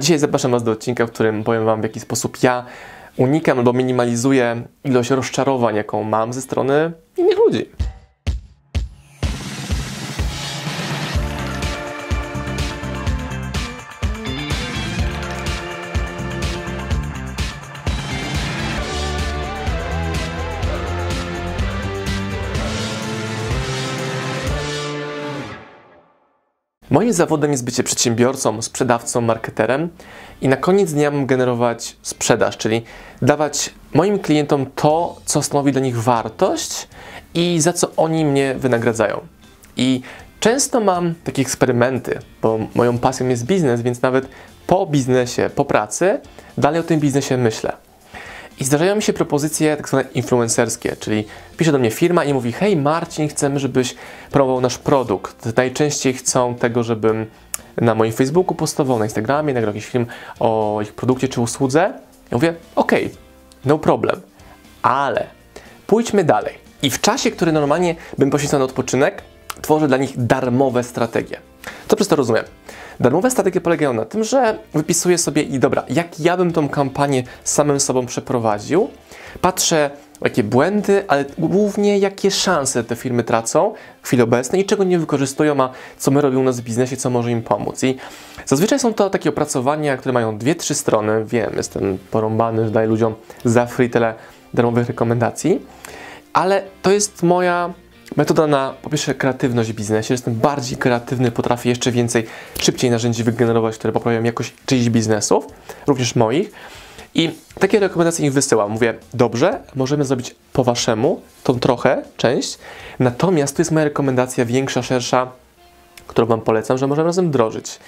dzisiaj zapraszam Was do odcinka, w którym powiem Wam, w jaki sposób ja unikam albo minimalizuję ilość rozczarowań, jaką mam ze strony innych ludzi. Moim zawodem jest bycie przedsiębiorcą, sprzedawcą, marketerem i na koniec dnia mam generować sprzedaż, czyli dawać moim klientom to, co stanowi dla nich wartość i za co oni mnie wynagradzają. I często mam takie eksperymenty, bo moją pasją jest biznes, więc nawet po biznesie, po pracy, dalej o tym biznesie myślę. I zdarzają mi się propozycje tak zwane influencerskie, czyli pisze do mnie firma i mówi: Hej Marcin, chcemy, żebyś promował nasz produkt. Najczęściej chcą tego, żebym na moim Facebooku postował, na Instagramie, nagrał jakiś film o ich produkcie czy usłudze. Ja mówię: OK, no problem, ale pójdźmy dalej. I w czasie, który normalnie bym poświęcał na odpoczynek, tworzę dla nich darmowe strategie. Co przez to rozumiem? Darmowe strategie polegają na tym, że wypisuję sobie i dobra, jak ja bym tą kampanię samym sobą przeprowadził, patrzę jakie błędy, ale głównie jakie szanse te firmy tracą w chwili obecnej i czego nie wykorzystują, a co my robimy u nas w biznesie, co może im pomóc. I zazwyczaj są to takie opracowania, które mają dwie, trzy strony. Wiem, jestem porąbany, że daję ludziom za free tyle darmowych rekomendacji, ale to jest moja Metoda na po pierwsze kreatywność w biznesie. Jestem bardziej kreatywny, potrafię jeszcze więcej, szybciej narzędzi wygenerować, które poprawiają jakość czyichś biznesów, również moich. I takie rekomendacje im wysyłam. Mówię, dobrze, możemy zrobić po waszemu tą trochę część, natomiast tu jest moja rekomendacja większa, szersza, którą wam polecam, że możemy razem wdrożyć.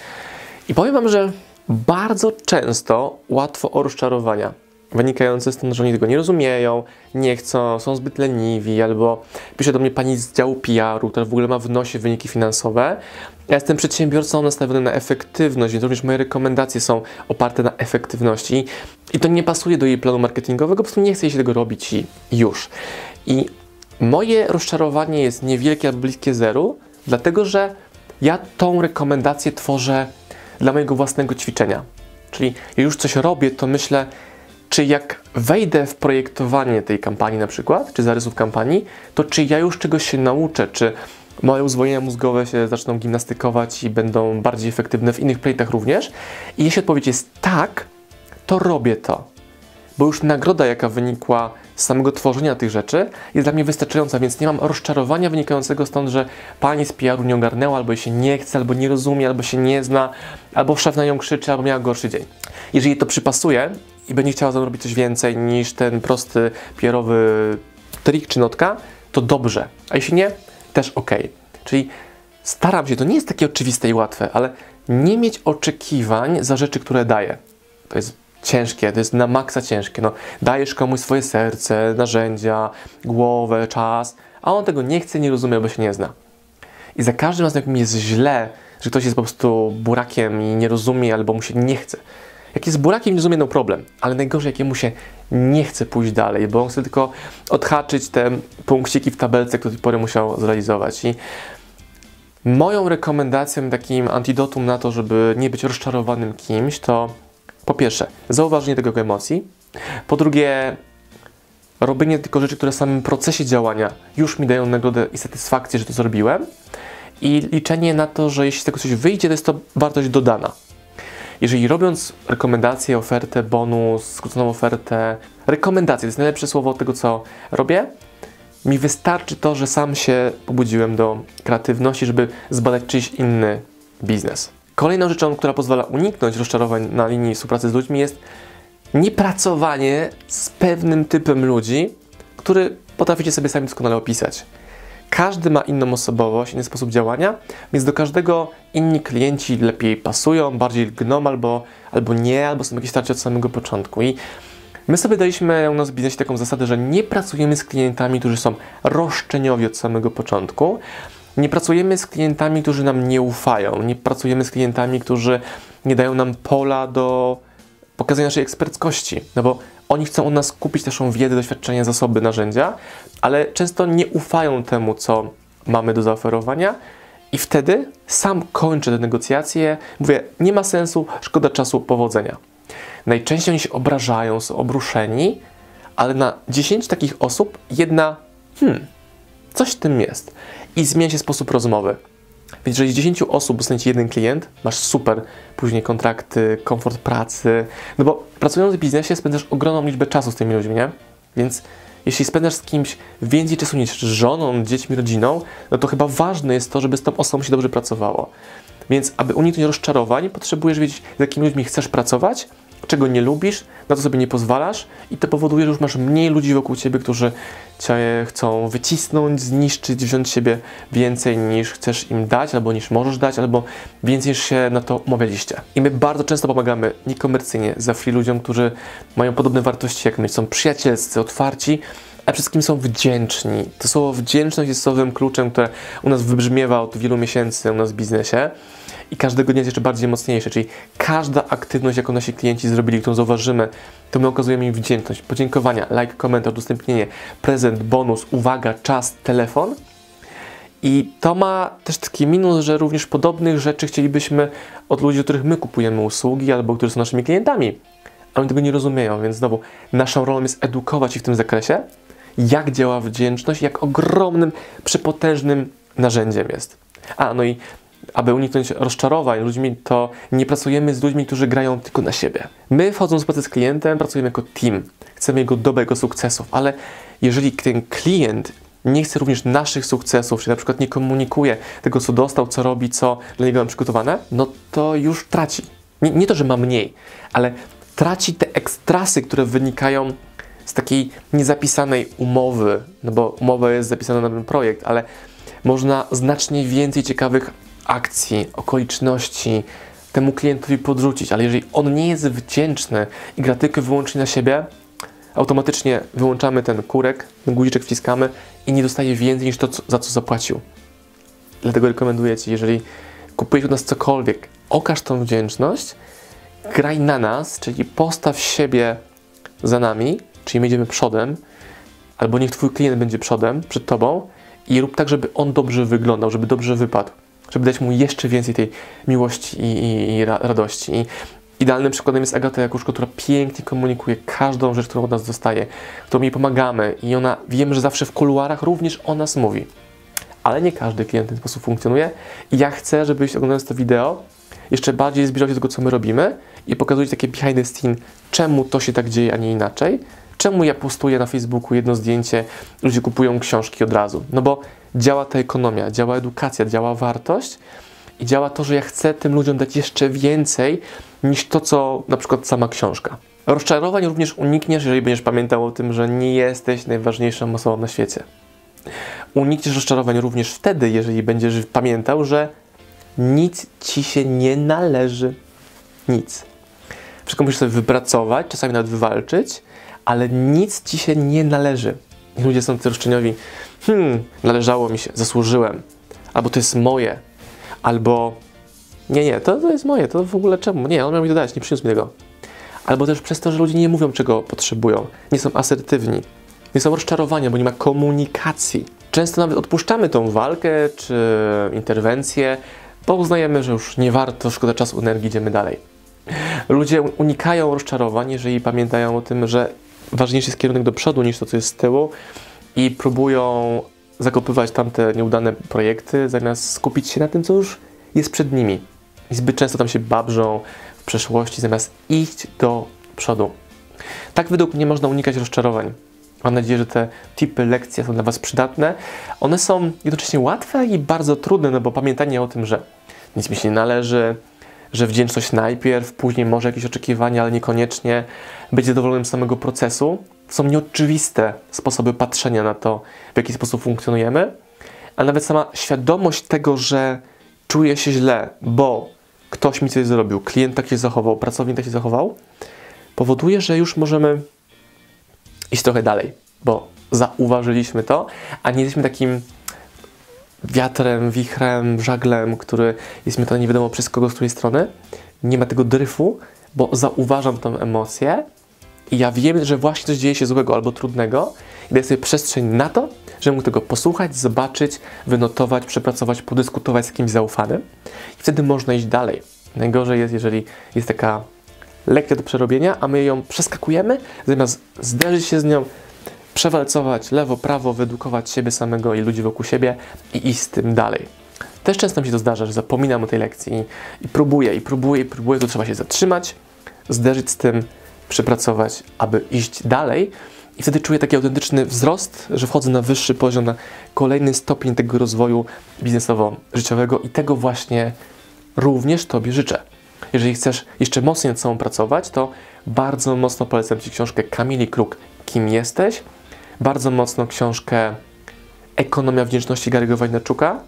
I powiem wam, że bardzo często łatwo o rozczarowania wynikające stąd, że oni tego nie rozumieją, nie chcą, są zbyt leniwi, albo pisze do mnie pani z działu PR-u, która w ogóle ma w nosie wyniki finansowe. Ja jestem przedsiębiorcą nastawiony na efektywność, więc również moje rekomendacje są oparte na efektywności i to nie pasuje do jej planu marketingowego, po prostu nie chce jej się tego robić i już. I moje rozczarowanie jest niewielkie albo bliskie zeru, dlatego że ja tą rekomendację tworzę dla mojego własnego ćwiczenia. Czyli już coś robię, to myślę, czy jak wejdę w projektowanie tej kampanii na przykład, czy zarysów kampanii, to czy ja już czegoś się nauczę, czy moje uzwolnienia mózgowe się zaczną gimnastykować i będą bardziej efektywne w innych projektach również. I jeśli odpowiedź jest tak, to robię to. Bo już nagroda, jaka wynikła z samego tworzenia tych rzeczy, jest dla mnie wystarczająca, więc nie mam rozczarowania wynikającego stąd, że pani z PR-u nie ogarnęła, albo się nie chce, albo nie rozumie, albo się nie zna, albo szef na nią krzyczy, albo miała gorszy dzień. Jeżeli to przypasuje i będzie chciała zrobić coś więcej niż ten prosty PR-owy trik czy notka, to dobrze. A jeśli nie, też ok. Czyli staram się, to nie jest takie oczywiste i łatwe, ale nie mieć oczekiwań za rzeczy, które daję. To jest ciężkie, to jest na maksa ciężkie. No, dajesz komuś swoje serce, narzędzia, głowę, czas, a on tego nie chce, nie rozumie, bo się nie zna. I za każdym razem, jak mi jest źle, że ktoś jest po prostu burakiem i nie rozumie, albo mu się nie chce. Jak jest burakiem, nie no problem, ale najgorzej, jak mu się nie chce pójść dalej, bo on chce tylko odhaczyć te punkciki w tabelce, które do tej pory musiał zrealizować. I moją rekomendacją, takim antidotum na to, żeby nie być rozczarowanym kimś, to po pierwsze, zauważenie tego emocji. Po drugie, robienie tylko rzeczy, które w samym procesie działania już mi dają nagrodę i satysfakcję, że to zrobiłem. I liczenie na to, że jeśli z tego coś wyjdzie, to jest to wartość dodana. Jeżeli robiąc rekomendację, ofertę, bonus, skróconą ofertę, rekomendację, to jest najlepsze słowo tego, co robię, mi wystarczy to, że sam się pobudziłem do kreatywności, żeby zbadać czyjś inny biznes. Kolejną rzeczą, która pozwala uniknąć rozczarowań na linii współpracy z ludźmi jest niepracowanie z pewnym typem ludzi, który potraficie sobie sami doskonale opisać. Każdy ma inną osobowość, inny sposób działania, więc do każdego inni klienci lepiej pasują, bardziej lgną albo, albo nie, albo są jakieś tarcie od samego początku. I my sobie daliśmy u nas w biznesie taką zasadę, że nie pracujemy z klientami, którzy są roszczeniowi od samego początku, nie pracujemy z klientami, którzy nam nie ufają. Nie pracujemy z klientami, którzy nie dają nam pola do pokazania naszej eksperckości. No bo oni chcą od nas kupić naszą wiedzę, doświadczenie, zasoby, narzędzia, ale często nie ufają temu, co mamy do zaoferowania I wtedy sam kończę te negocjacje, mówię, nie ma sensu, szkoda czasu, powodzenia. Najczęściej oni się obrażają, są obruszeni, ale na 10 takich osób jedna, hmm, coś w tym jest. I zmienia się sposób rozmowy. Więc jeżeli z 10 osób dostaniecie jeden klient, masz super później kontrakty, komfort pracy, no bo pracując w biznesie spędzasz ogromną liczbę czasu z tymi ludźmi, nie? Więc jeśli spędzasz z kimś więcej czasu niż z żoną, dziećmi, rodziną, no to chyba ważne jest to, żeby z tą osobą się dobrze pracowało. Więc aby uniknąć rozczarowań, potrzebujesz wiedzieć, z jakimi ludźmi chcesz pracować, czego nie lubisz, na to sobie nie pozwalasz i to powoduje, że już masz mniej ludzi wokół ciebie, którzy cię chcą wycisnąć, zniszczyć, wziąć siebie więcej niż chcesz im dać, albo niż możesz dać, albo więcej niż się na to umawialiście. I my bardzo często pomagamy niekomercyjnie za free ludziom, którzy mają podobne wartości jak my, są przyjacielscy, otwarci, a przede wszystkim są wdzięczni. To słowo wdzięczność jest słowem kluczem, które u nas wybrzmiewa od wielu miesięcy u nas w biznesie i każdego dnia jest jeszcze bardziej mocniejsze, czyli każda aktywność, jaką nasi klienci zrobili, którą zauważymy, to my okazujemy im wdzięczność, podziękowania, like, komentarz, udostępnienie, prezent, bonus, uwaga, czas, telefon. I to ma też taki minus, że również podobnych rzeczy chcielibyśmy od ludzi, od których my kupujemy usługi albo którzy są naszymi klientami. Ale oni tego nie rozumieją, więc znowu naszą rolą jest edukować ich w tym zakresie, jak działa wdzięczność, jak ogromnym, przepotężnym narzędziem jest. A, no i aby uniknąć rozczarowań ludźmi, to nie pracujemy z ludźmi, którzy grają tylko na siebie. My wchodząc w proces z klientem, pracujemy jako team. Chcemy jego dobrego sukcesów, ale jeżeli ten klient nie chce również naszych sukcesów, czyli na przykład nie komunikuje tego, co dostał, co robi, co dla niego mam przygotowane, no to już traci. Nie, nie to, że ma mniej, ale traci te ekstrasy, które wynikają z takiej niezapisanej umowy, no bo umowa jest zapisana na ten projekt, ale można znacznie więcej ciekawych akcji, okoliczności temu klientowi podrzucić, ale jeżeli on nie jest wdzięczny i gra tylko wyłącznie na siebie, automatycznie wyłączamy ten kurek, ten guziczek wciskamy i nie dostaje więcej niż to, za co zapłacił. Dlatego rekomenduję Ci, jeżeli kupujesz od nas cokolwiek, okaż tą wdzięczność, graj na nas, czyli postaw siebie za nami, czyli my idziemy przodem, albo niech Twój klient będzie przodem, przed Tobą i rób tak, żeby on dobrze wyglądał, żeby dobrze wypadł żeby dać mu jeszcze więcej tej miłości i, i, i radości. I idealnym przykładem jest Agata Jakuszko, która pięknie komunikuje każdą rzecz, którą od nas dostaje, którą jej pomagamy i ona, wiemy, że zawsze w kuluarach również o nas mówi. Ale nie każdy klient w ten sposób funkcjonuje i ja chcę, żebyś oglądając to wideo jeszcze bardziej zbliżał się do tego, co my robimy i pokazuje takie behind the scene, czemu to się tak dzieje, a nie inaczej, czemu ja postuję na Facebooku jedno zdjęcie, ludzie kupują książki od razu. No bo działa ta ekonomia, działa edukacja, działa wartość i działa to, że ja chcę tym ludziom dać jeszcze więcej niż to, co na przykład sama książka. Rozczarowań również unikniesz, jeżeli będziesz pamiętał o tym, że nie jesteś najważniejszą osobą na świecie. Unikniesz rozczarowań również wtedy, jeżeli będziesz pamiętał, że nic ci się nie należy. Nic. Wszystko musisz sobie wypracować, czasami nawet wywalczyć, ale nic ci się nie należy. Ludzie są roszczeniowi, hmm, należało mi się, zasłużyłem, albo to jest moje, albo nie, nie, to, to jest moje, to w ogóle czemu? Nie, on miał mi to dać, nie przyniósł mi tego. Albo też przez to, że ludzie nie mówią, czego potrzebują, nie są asertywni, nie są rozczarowania, bo nie ma komunikacji. Często nawet odpuszczamy tą walkę czy interwencję, bo uznajemy, że już nie warto, szkoda czasu, energii, idziemy dalej. Ludzie unikają rozczarowań, jeżeli pamiętają o tym, że ważniejszy jest kierunek do przodu niż to, co jest z tyłu i próbują zakopywać tamte nieudane projekty, zamiast skupić się na tym, co już jest przed nimi. I zbyt często tam się babrzą w przeszłości, zamiast iść do przodu. Tak według mnie można unikać rozczarowań. Mam nadzieję, że te typy lekcji są dla Was przydatne. One są jednocześnie łatwe i bardzo trudne, no bo pamiętanie o tym, że nic mi się nie należy, że wdzięczność najpierw, później może jakieś oczekiwania, ale niekoniecznie być zadowolonym z samego procesu. Są nieoczywiste sposoby patrzenia na to, w jaki sposób funkcjonujemy, a nawet sama świadomość tego, że czuję się źle, bo ktoś mi coś zrobił, klient tak się zachował, pracownik tak się zachował, powoduje, że już możemy iść trochę dalej, bo zauważyliśmy to, a nie jesteśmy takim wiatrem, wichrem, żaglem, który jest miotany nie wiadomo przez kogo, z której strony. Nie ma tego dryfu, bo zauważam tą emocję i ja wiem, że właśnie coś dzieje się złego albo trudnego i daję sobie przestrzeń na to, żeby mógł tego posłuchać, zobaczyć, wynotować, przepracować, podyskutować z kimś zaufanym i wtedy można iść dalej. Najgorzej jest, jeżeli jest taka lekcja do przerobienia, a my ją przeskakujemy, zamiast zderzyć się z nią, przewalcować lewo, prawo, wyedukować siebie samego i ludzi wokół siebie i iść z tym dalej. Też często mi się to zdarza, że zapominam o tej lekcji i, i próbuję, i próbuję, i próbuję, to trzeba się zatrzymać, zderzyć z tym, przepracować, aby iść dalej. I wtedy czuję taki autentyczny wzrost, że wchodzę na wyższy poziom, na kolejny stopień tego rozwoju biznesowo-życiowego i tego właśnie również Tobie życzę. Jeżeli chcesz jeszcze mocniej nad sobą pracować, to bardzo mocno polecam Ci książkę Kamili Kruk Kim jesteś? Bardzo mocno książkę Ekonomia wdzięczności Gary'ego Wajnaczuka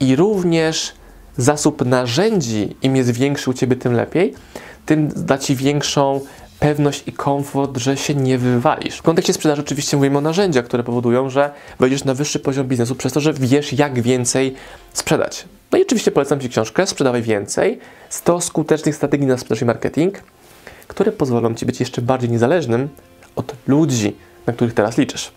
i również zasób narzędzi, im jest większy u Ciebie, tym lepiej, tym da Ci większą pewność i komfort, że się nie wywalisz. W kontekście sprzedaży oczywiście mówimy o narzędziach, które powodują, że wejdziesz na wyższy poziom biznesu przez to, że wiesz jak więcej sprzedać. No i oczywiście polecam Ci książkę Sprzedawaj Więcej 100 skutecznych strategii na sprzedaż i marketing, które pozwolą Ci być jeszcze bardziej niezależnym od ludzi, na których teraz liczysz.